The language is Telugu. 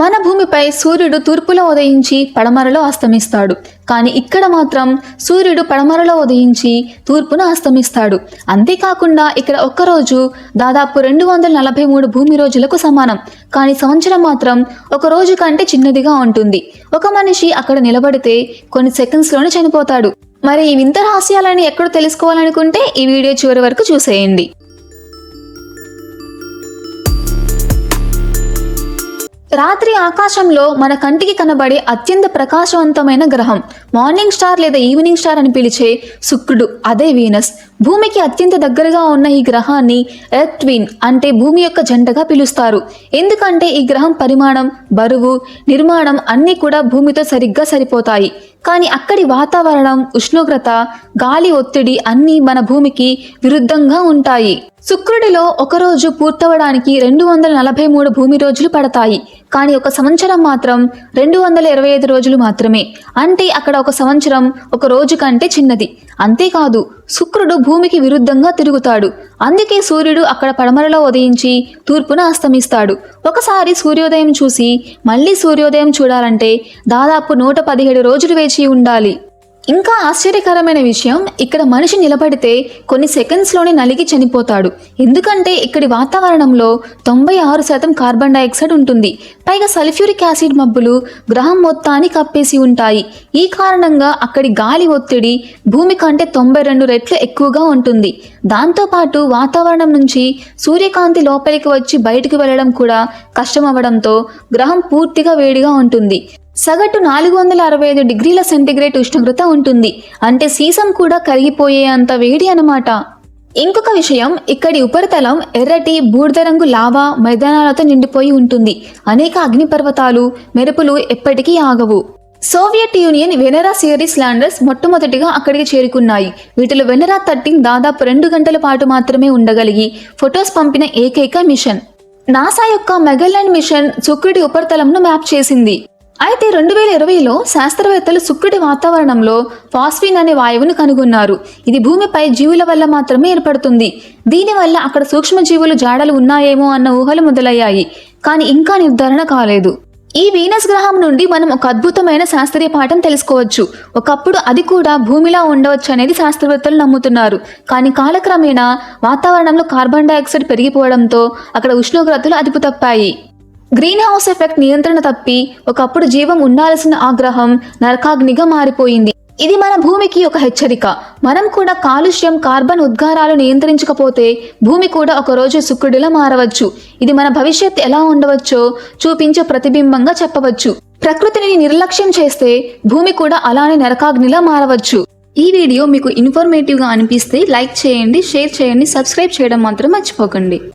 మన భూమిపై సూర్యుడు తూర్పులో ఉదయించి పడమరలో అస్తమిస్తాడు. కానీ ఇక్కడ మాత్రం సూర్యుడు పడమరలో ఉదయించి తూర్పున అస్తమిస్తాడు. అంతేకాకుండా ఇక్కడ ఒక్కరోజు దాదాపు రెండు వందల నలభై మూడు భూమి రోజులకు సమానం. కానీ సంవత్సరం మాత్రం ఒక రోజు కంటే చిన్నదిగా ఉంటుంది. ఒక మనిషి అక్కడ నిలబడితే కొన్ని సెకండ్స్లోనే చనిపోతాడు. మరి ఈ వింత రహస్యాలని ఎక్కడ తెలుసుకోవాలనుకుంటే ఈ వీడియో చివరి వరకు చూసేయండి. రాత్రి ఆకాశంలో మన కంటికి కనబడే అత్యంత ప్రకాశవంతమైన గ్రహం. మార్నింగ్ స్టార్ లేదా ఈవినింగ్ స్టార్ అని పిలిచే శుక్రుడు అదే వీనస్. భూమికి అత్యంత దగ్గరగా ఉన్న ఈ గ్రహాన్ని ఎర్త్ ట్విన్ అంటే భూమి యొక్క జంటగా పిలుస్తారు. ఎందుకంటే ఈ గ్రహం పరిమాణం బరువు నిర్మాణం అన్నీ కూడా భూమితో సరిగ్గా సరిపోతాయి. కానీ అక్కడి వాతావరణం ఉష్ణోగ్రత గాలి ఒత్తిడి అన్నీ మన భూమికి విరుద్ధంగా ఉంటాయి. శుక్రుడిలో ఒక రోజు పూర్తవడానికి రెండు వందల నలభై మూడు భూమి రోజులు పడతాయి. కానీ ఒక సంవత్సరం మాత్రం రెండు వందల ఇరవై ఐదు రోజులు మాత్రమే. అంటే అక్కడ ఒక సంవత్సరం ఒక రోజు కంటే చిన్నది. అంతేకాదు శుక్రుడు భూమికి విరుద్ధంగా తిరుగుతాడు. అందుకే సూర్యుడు అక్కడ పడమరలో ఉదయించి తూర్పున అస్తమిస్తాడు. ఒకసారి సూర్యోదయం చూసి మళ్ళీ సూర్యోదయం చూడాలంటే దాదాపు నూట పదిహేడు రోజులు వేచి ఉండాలి. ఇంకా ఆశ్చర్యకరమైన విషయం ఇక్కడ మనిషి నిలబడితే కొన్ని సెకండ్స్లోనే నలిగి చనిపోతాడు. ఎందుకంటే ఇక్కడి వాతావరణంలో తొంభై ఆరు శాతం కార్బన్ డైఆక్సైడ్ ఉంటుంది. పైగా సల్ఫ్యూరిక్ యాసిడ్ మబ్బులు గ్రహం మొత్తాన్ని కప్పేసి ఉంటాయి. ఈ కారణంగా అక్కడి గాలి ఒత్తిడి భూమి కంటే తొంభై రెండు రెట్లు ఎక్కువగా ఉంటుంది. దాంతోపాటు వాతావరణం నుంచి సూర్యకాంతి లోపలికి వచ్చి బయటకు వెళ్ళడం కూడా కష్టమవడంతో గ్రహం పూర్తిగా వేడిగా ఉంటుంది. సగటు నాలుగు వందల అరవై ఐదు డిగ్రీల సెంటీగ్రేడ్ ఉష్ణోగ్రత ఉంటుంది. అంటే సీసం కూడా కరిగిపోయే అంత వేడి అన్నమాట. ఇంకొక విషయం ఇక్కడి ఉపరితలం ఎర్రటి బూడిద రంగు లావా మైదానాలతో నిండిపోయి ఉంటుంది. అనేక అగ్నిపర్వతాలు మెరుపులు ఎప్పటికీ ఆగవు. Soviet Union Venera series landers మొట్టమొదటిగా అక్కడికి చేరుకున్నాయి. వీటిలో వెనరా థర్టీన్ దాదాపు రెండు గంటల పాటు మాత్రమే ఉండగలిగి ఫొటోస్ పంపిన ఏకైక మిషన్. నాసా యొక్క మెగల్లాండ్ మిషన్ శుక్రుడి ఉపరితలంను మ్యాప్ చేసింది. అయితే రెండు వేల ఇరవైలో శాస్త్రవేత్తలు శుక్రుడి వాతావరణంలో ఫాస్ఫిన్ అనే వాయువును కనుగొన్నారు. ఇది భూమిపై జీవుల వల్ల మాత్రమే ఏర్పడుతుంది. దీనివల్ల అక్కడ సూక్ష్మజీవులు జాడలు ఉన్నాయేమో అన్న ఊహలు మొదలయ్యాయి. కానీ ఇంకా నిర్ధారణ కాలేదు. ఈ వీనస్ గ్రహం నుండి మనం ఒక అద్భుతమైన శాస్త్రీయ పాఠం తెలుసుకోవచ్చు. ఒకప్పుడు అది కూడా భూమిలా ఉండవచ్చు అనేది శాస్త్రవేత్తలు నమ్ముతున్నారు. కానీ కాలక్రమేణా వాతావరణంలో కార్బన్ డైఆక్సైడ్ పెరిగిపోవడంతో అక్కడ ఉష్ణోగ్రతలు అదుపు తప్పాయి గ్రీన్ హౌస్ ఎఫెక్ట్ నియంత్రణ తప్పి ఒకప్పుడు జీవం ఉండాల్సిన ఆగ్రహం నరకాగ్నిగా మారిపోయింది. ఇది మన భూమికి ఒక హెచ్చరిక. మనం కూడా కాలుష్యం కార్బన్ ఉద్గారాలు నియంత్రించకపోతే భూమి కూడా ఒక రోజు శుక్రుడిలా మారవచ్చు. ఇది మన భవిష్యత్ ఎలా ఉండవచ్చో చూపించే ప్రతిబింబంగా చెప్పవచ్చు. ప్రకృతిని నిర్లక్ష్యం చేస్తే భూమి కూడా అలానే నరకాగ్నిలా మారవచ్చు. ఈ వీడియో మీకు ఇన్ఫర్మేటివ్గా అనిపిస్తే లైక్ చేయండి షేర్ చేయండి సబ్స్క్రైబ్ చేయడం మాత్రం మర్చిపోకండి.